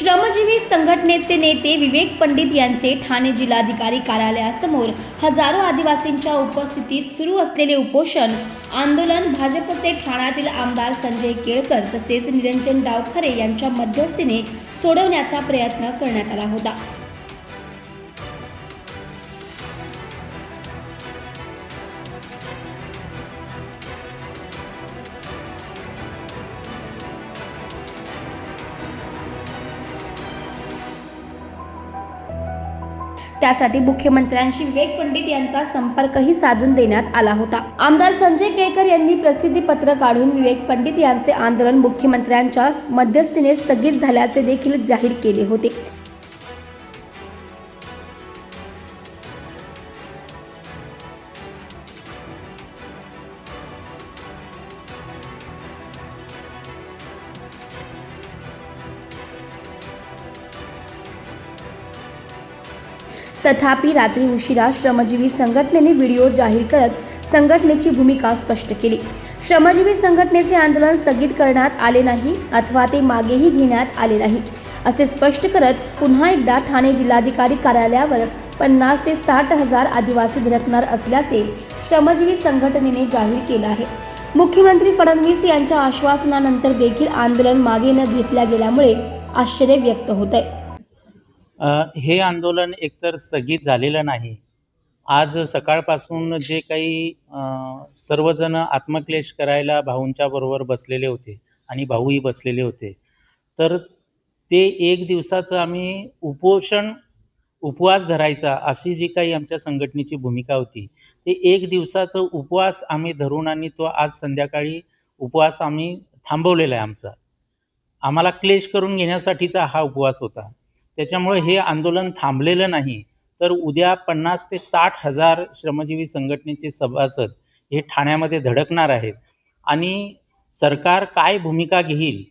श्रमजीवी संघटनेचे नेते विवेक पंडित यांचे ठाणे जिल्हाधिकारी कार्यालयासमोर हजारो आदिवासींच्या उपस्थितीत सुरू असलेले उपोषण आंदोलन भाजपचे ठाण्यातील आमदार संजय केळकर तसेच निरंजन डावखरे यांच्या मध्यस्थीने सोडवण्याचा प्रयत्न करण्यात आला होता. त्यासाठी मुख्यमंत्र्यांशी विवेक पंडित यांचा संपर्कही साधून देण्यात आला होता. आमदार संजय केळकर यांनी प्रसिद्धी पत्र काढून विवेक पंडित यांचे आंदोलन मुख्यमंत्र्यांच्या मध्यस्थीने स्थगित झाल्याचे देखील जाहीर केले होते. तथापि रात्री उशिरा श्रमजीवी संघटनेने व्हिडिओ जाहीर करत संघटनेची भूमिका स्पष्ट केली. श्रमजीवी संघटनेचे आंदोलन स्थगित करण्यात आले नाही अथवा ते मागेही घेण्यात आले नाही असे स्पष्ट करत पुन्हा एकदा ठाणे जिल्हाधिकारी कार्यालयावर पन्नास ते साठ हजार आदिवासी धडकणार असल्याचे श्रमजीवी संघटनेने जाहीर केलं आहे. मुख्यमंत्री फडणवीस यांच्या आश्वासनानंतर देखील आंदोलन मागे न घेतल्या गेल्यामुळे आश्चर्य व्यक्त होत आहे हे आंदोलन एकतर स्थगित झालेलं नाही. आज सकाळपासून जे काही सर्वजण आत्मक्लेश करायला भाऊंच्या बरोबर बसलेले होते आणि भाऊही बसलेले होते. तर ते एक दिवसाचं आम्ही उपोषण उपवास धरायचा अशी जी काही आमच्या संघटनेची भूमिका होती ते एक दिवसाचं उपवास आम्ही धरून आणि तो आज संध्याकाळी उपवास आम्ही थांबवलेला आहे आमचा. आम्हाला क्लेश करून घेण्यासाठीचा हा उपवास होता. त्याच्यामुळे हे आंदोलन थांबलेलं नाही. तर उद्या पन्नास ते साठ हजार श्रमजीवी संघटनेचे सभासद हे ठाण्यामध्ये धडकणार आहेत. आणि सरकार काय भूमिका घेईल?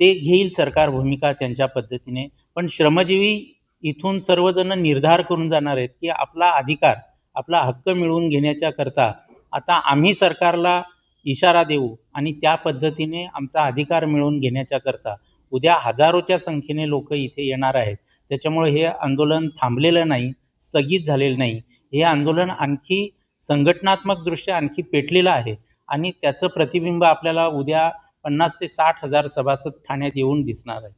ते घेईल सरकार भूमिका त्यांच्या पद्धतीने. पण श्रमजीवी इथून सर्वजण निर्धार करून जाणार आहेत की आपला अधिकार आपला हक्क मिळवून घेण्याच्या करता आता आम्ही सरकारला इशारा देऊ आणि त्या पद्धतीने आमचा अधिकार मिळवून घेण्याच्या करता. उद्या हजारोच्या संख्येने लोक इथे येणार आहेत. त्याच्यामुळे हे आंदोलन थांबलेलं नाही स्थगित झालेलं नाही. हे आंदोलन आणखी संघटनात्मकदृष्ट्या आणखी पेटलेलं आहे आणि त्याचं प्रतिबिंब आपल्याला उद्या पन्नास ते साठ हजार सभासद ठाण्यात येऊन दिसणार आहे.